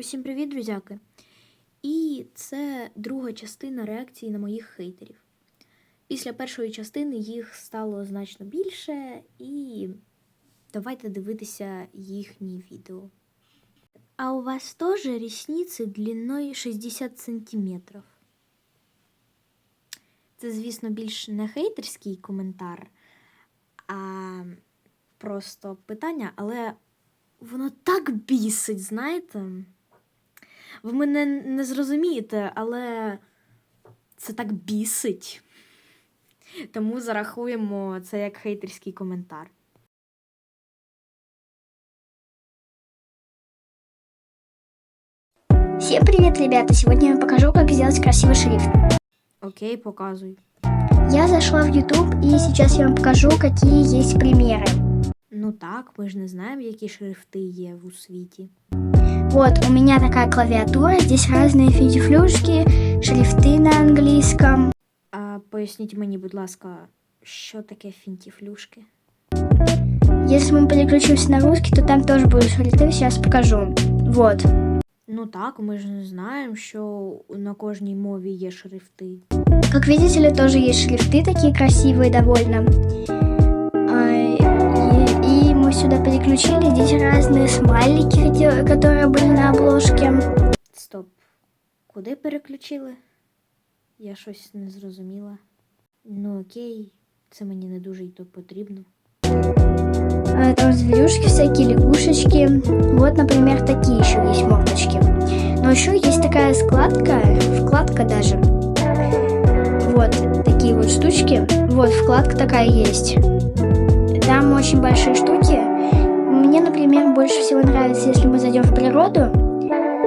Усім привіт, друзяки! І це друга частина реакції на моїх хейтерів. Після першої частини їх стало значно більше, і давайте дивитися їхні відео. А у вас теж рісниці длиною 60 сантиметрів. Це, звісно, більш не хейтерський коментар, а просто питання, але воно так бісить, знаєте? Ви мене не зрозумієте, але це так бісить. Тому зарахуємо це як хейтерський коментар. Всем привет, ребята! Сегодня я вам покажу, как сделать красивый шрифт. Окей, показуй. Я зашла в YouTube и сейчас я вам покажу, какие есть примеры. Ну так, ми ж не знаємо, які шрифти є у світі. Вот, у меня такая клавиатура, здесь разные финтифлюшки, шрифты на английском. А поясніть мені, будь ласка, що таке фінтіфлюшки? Если мы переключимся на русский, то там тоже будут шрифты, сейчас покажу. Вот. Ну так, ми ж не знаємо, що на кожній мові є шрифти. Как видите, тоже есть шрифты такие красивые довольно. А, И, и мы сюда переключили, здесь разные смайлики, где- которые были на обложке. Стоп. Куди переключили? Я щось не зрозуміла. Ну окей, це мені не дуже й то потрібно. А, Там зверюшки всякие, лягушечки. Вот, например, такие еще есть мордочки. Но еще есть такая складка, вкладка даже. Вот, такие вот штучки. Вот, вкладка такая есть. Очень большие штуки. Мне, например, больше всего нравится, если мы зайдем в природу.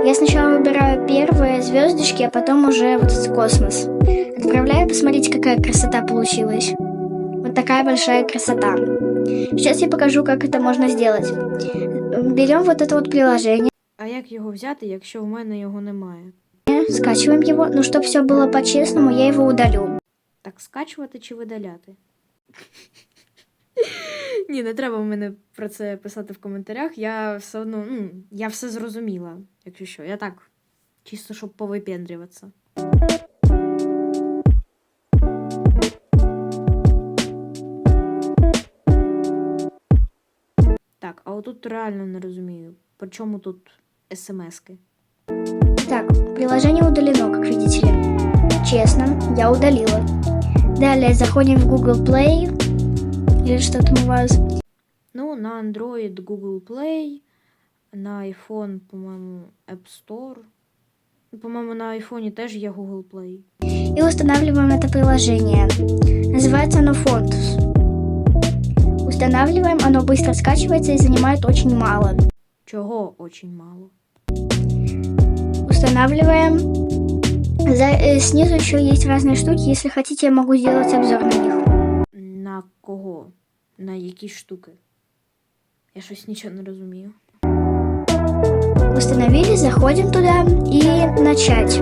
Я сначала выбираю первые звездочки, а потом уже вот этот космос. Отправляю, посмотрите, какая красота получилась. Вот такая большая красота. Сейчас я покажу, как это можно сделать. Берем вот это вот приложение, А як його взяти, якщо в мене його немає? скачиваем его, но чтобы все было по-честному, я его удалю. Так скачувати чи видаляти? Ні, не треба мене про це писати в коментарях. Я все одно, ну, я все зрозуміла, якщо що. Я так, чисто щоб повипендрюватися. Так, а отут реально не розумію. При чому тут смски? Так, приложение удалено, как видите ли. Честно, я удалила. Далее заходим в Google Play. Или что там у вас? Ну, на Android Google Play, на iPhone, по-моєму, App Store. Ну, По-моєму, на iPhone теж є Google Play. И устанавливаем это приложение. Называется оно Fontus. Устанавливаем, оно быстро скачивается и занимает очень мало. Чого очень мало. Устанавливаем. За, э, снизу еще есть разные штуки. Если хотите, я могу сделать обзор на них. На кого? На які штуки? Я щось нічого не розумію. Установили, заходим туда и начать.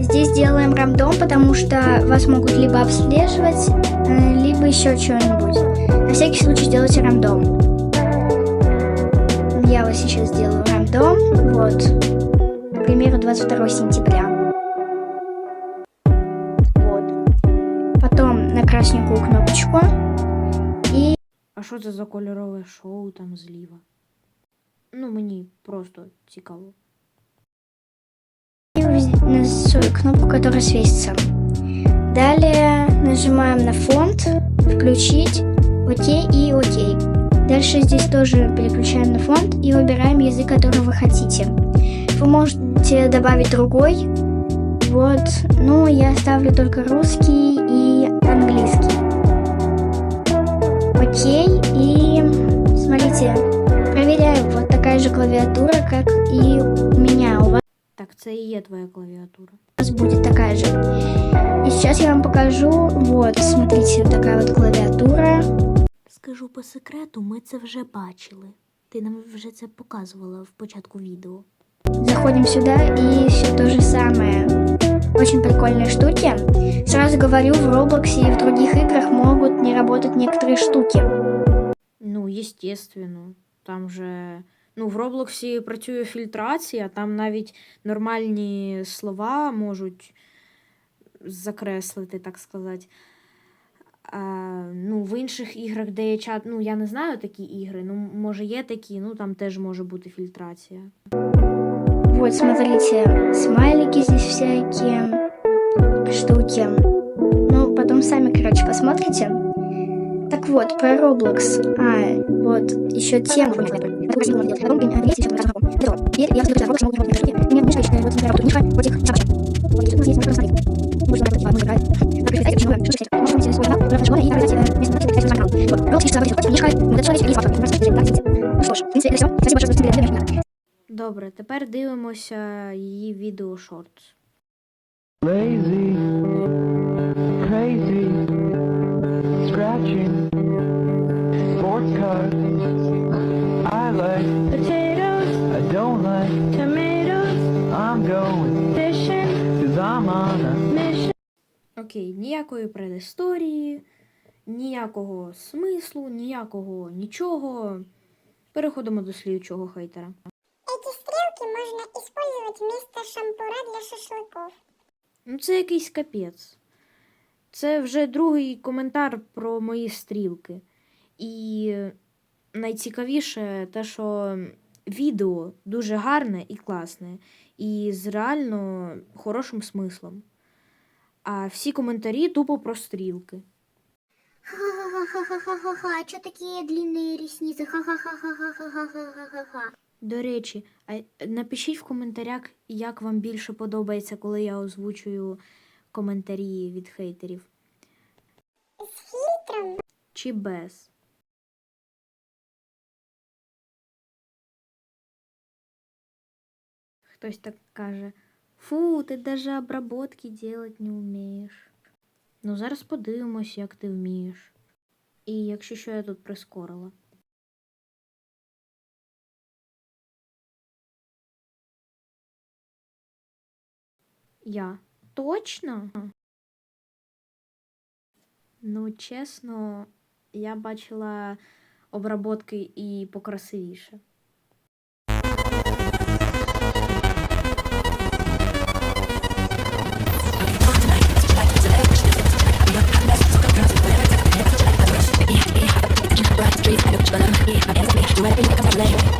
Здесь делаем рандом, потому что вас могут либо обслеживать, э, либо еще что-нибудь. На всякий случай делайте рандом. Я вот сейчас сделаю рандом. Вот. К примеру, 22 сентября. красненькую кнопочку. И А що це за кольорове шоу там зліва? Ну, мені просто цікаво. на свою кнопку, которая светится. Далее нажимаем на фонд, включить, ОК и ОК. Дальше здесь тоже переключаем на фонд и выбираем язык, который вы хотите. Вы можете добавить другой. Вот, ну я ставлю только русский и английский. Окей, и смотрите, проверяю, вот такая же клавиатура, как и у меня. У вас Так, це і є твоя клавіатура. у вас будет такая же. И сейчас я вам покажу. Вот, смотрите, вот такая вот клавиатура. Скажу по секрету, ми це вже бачили. Ти нам вже це показувала в початку відео. Заходим сюда и все то же самое. Очень прикольные штуки. Сразу говорю, в Роблоксе и в других играх могут не работать некоторые штуки. Ну, естественно. Там же Ну, в Роблоксі працює фільтрація, там навіть нормальні слова можуть закреслити, так сказати. А, ну, в інших іграх, де є чат, ну я не знаю такі ігри. Ну, може, є такі, ну там теж може бути фільтрація. Вот, смотрите, смайлики здесь всякие, штуки. Ну, потом сами, короче, посмотрите. Так вот, про Roblox. А, вот, еще тема. Добре, тепер дивимося її відео шортс. Lazy, crazy, scratching, sports cars. I like potatoes, I don't like tomatoes, I'm going fishing, cause I'm on a mission. Окей, ніякої предісторії, ніякого смислу, ніякого нічого. Переходимо до слідчого хейтера Эти стрелки можно использовать вместо шампура для шашлыков. Ну, це якийсь капець. Це вже другий коментар про мої стрілки. І найцікавіше те, що відео дуже гарне і класне, і з реально хорошим смислом. А всі коментарі тупо про стрілки. Ха-ха-ха-ха-ха-ха-ха. А чё такие длинные ресницы? Ха-ха-ха-ха-ха-ха-ха-ха-ха. До речі, напишіть в коментарях, як вам більше подобається, коли я озвучую коментарі від хейтерів. С фильтром? Чи без. Хтось так каже: Фу, ти даже обработки делать не вмієш. Ну, зараз подивимось, як ти вмієш. І якщо що я тут прискорила. Я. Точно? Ну, чесно, я бачила обработки і покрасивіше. І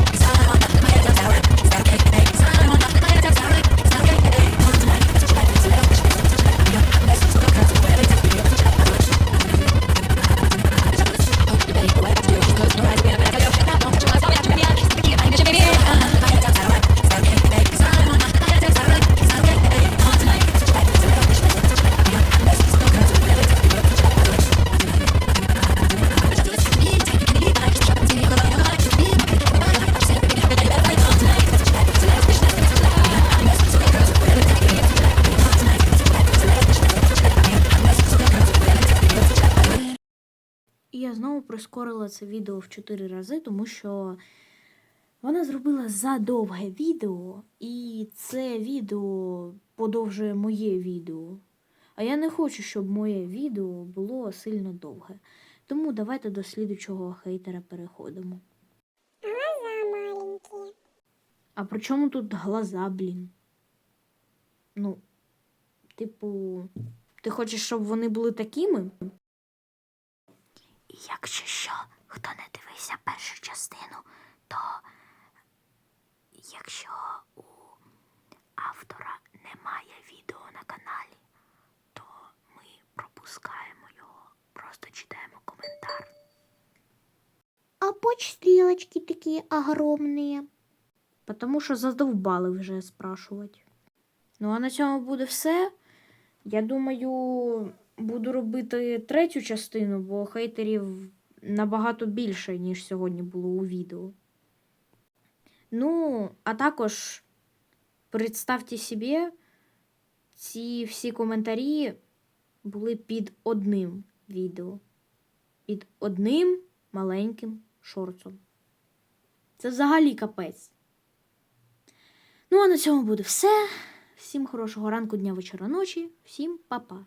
я знову прискорила це відео в 4 рази, тому що вона зробила задовге відео, і це відео подовжує моє відео. А я не хочу, щоб моє відео було сильно довге. Тому давайте до слідучого хейтера переходимо. Глаза маленькие. А при чому тут глаза, блін? Ну, типу, ти хочеш, щоб вони були такими? І якщо що, хто не дивився першу частину, то якщо у автора немає відео на каналі, то ми пропускаємо його, просто читаємо коментар. А поч стрелочки такие огромные. Потому що задовбали вже спрашувати. Ну, а на цьому буде все. Я думаю, буду робити третю частину, бо хейтерів набагато більше, ніж сьогодні було у відео. Ну, а також представте собі, ці всі коментарі були під одним відео. Під одним маленьким шорцом. Це взагалі капець. Ну, а на цьому буде все. Всім хорошого ранку, дня, вечора, ночі. Всім па-па.